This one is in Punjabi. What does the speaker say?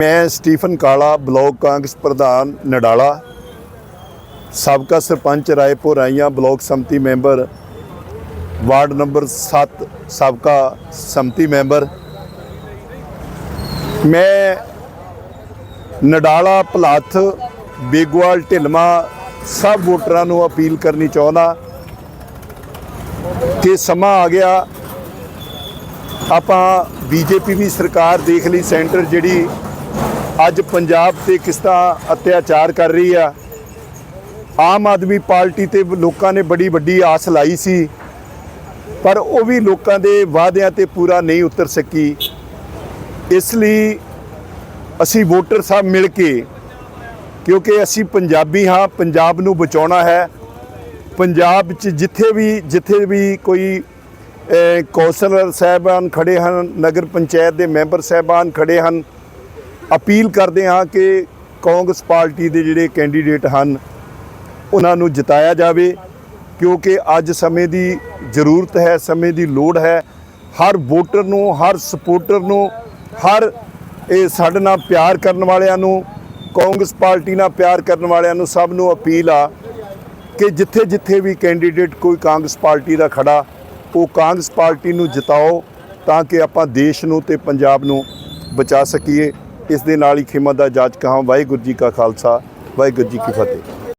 ਮੈਂ ਸਟੀਫਨ ਕਾਲਾ, ਬਲਾਕ ਕਾਂਗਰਸ ਪ੍ਰਧਾਨ ਨਡਾਲਾ, ਸਾਬਕਾ ਸਰਪੰਚ ਰਾਏਪੁਰ ਆਈਆਂ ਬਲਾਕ ਸੰਮਤੀ ਮੈਂਬਰ, ਵਾਰਡ ਨੰਬਰ 7 ਸਾਬਕਾ ਸੰਮਤੀ ਮੈਂਬਰ। ਮੈਂ ਨਡਾਲਾ, ਭਲਾਥ, ਬੇਗਵਾਲ ਢਿਲਮਾ ਸਭ ਵੋਟਰਾਂ ਨੂੰ ਅਪੀਲ ਕਰਨੀ ਚਾਹੁੰਦਾ ਕਿ ਸਮਾਂ ਆ ਗਿਆ, ਆਪਾਂ ਬੀਜੇਪੀ ਦੀ ਸਰਕਾਰ ਦੇਖ ਲਈ ਸੈਂਟਰ ਜਿਹੜੀ ਅੱਜ ਪੰਜਾਬ ਤੇ ਕਿਸ ਤਰ੍ਹਾਂ ਅਤਿਆਚਾਰ ਕਰ ਰਹੀ ਆ। ਆਮ ਆਦਮੀ ਪਾਰਟੀ ਤੇ ਲੋਕਾਂ ਨੇ ਬੜੀ ਵੱਡੀ ਆਸ ਲਾਈ ਸੀ, ਪਰ ਉਹ ਵੀ ਲੋਕਾਂ ਦੇ ਵਾਅਦਿਆਂ ਤੇ ਪੂਰਾ ਨਹੀਂ ਉਤਰ ਸਕੀ। ਇਸ ਲਈ ਅਸੀਂ ਵੋਟਰ ਸਾਹਿਬ ਮਿਲ ਕੇ, ਕਿਉਂਕਿ ਅਸੀਂ ਪੰਜਾਬੀ ਹਾਂ, ਪੰਜਾਬ ਨੂੰ ਬਚਾਉਣਾ ਹੈ। ਪੰਜਾਬ 'ਚ ਜਿੱਥੇ ਵੀ ਜਿੱਥੇ ਵੀ ਕੋਈ ਕੌਂਸਲਰ ਸਾਹਿਬਾਨ ਖੜੇ ਹਨ, ਨਗਰ ਪੰਚਾਇਤ ਦੇ ਮੈਂਬਰ ਸਾਹਿਬਾਨ ਖੜੇ ਹਨ ਅਪੀਲ ਕਰਦੇ ਹਾਂ ਕਿ ਕਾਂਗਰਸ ਪਾਰਟੀ ਦੇ ਜਿਹੜੇ ਕੈਂਡੀਡੇਟ ਹਨ, ਉਹਨਾਂ ਨੂੰ ਜਿਤਾਇਆ ਜਾਵੇ, ਕਿਉਂਕਿ ਅੱਜ ਸਮੇਂ ਦੀ ਜ਼ਰੂਰਤ ਹੈ, ਸਮੇਂ ਦੀ ਲੋੜ ਹੈ। ਹਰ ਵੋਟਰ ਨੂੰ, ਹਰ ਸਪੋਰਟਰ ਨੂੰ, ਹਰ ਇਹ ਸਾਡੇ ਨਾਲ ਪਿਆਰ ਕਰਨ ਵਾਲਿਆਂ ਨੂੰ, ਕਾਂਗਰਸ ਪਾਰਟੀ ਨਾਲ ਪਿਆਰ ਕਰਨ ਵਾਲਿਆਂ ਨੂੰ ਸਭ ਨੂੰ ਅਪੀਲ ਆ ਕਿ ਜਿੱਥੇ ਜਿੱਥੇ ਵੀ ਕੈਂਡੀਡੇਟ ਕੋਈ ਕਾਂਗਰਸ ਪਾਰਟੀ ਦਾ ਖੜਾ, ਉਹ ਕਾਂਗਰਸ ਪਾਰਟੀ ਨੂੰ ਜਿਤਾਓ, ਤਾਂ ਕਿ ਆਪਾਂ ਦੇਸ਼ ਨੂੰ ਤੇ ਪੰਜਾਬ ਨੂੰ ਬਚਾ ਸਕੀਏ। ਇਸ ਦੇ ਨਾਲ ਹੀ ਖਿਮਾ ਦਾ ਜਾਚ ਕਹਾਂ। ਵਾਹਿਗੁਰੂ ਜੀ ਕਾ ਖਾਲਸਾ, ਵਾਹਿਗੁਰੂ ਜੀ ਕੀ ਫਤਿਹ।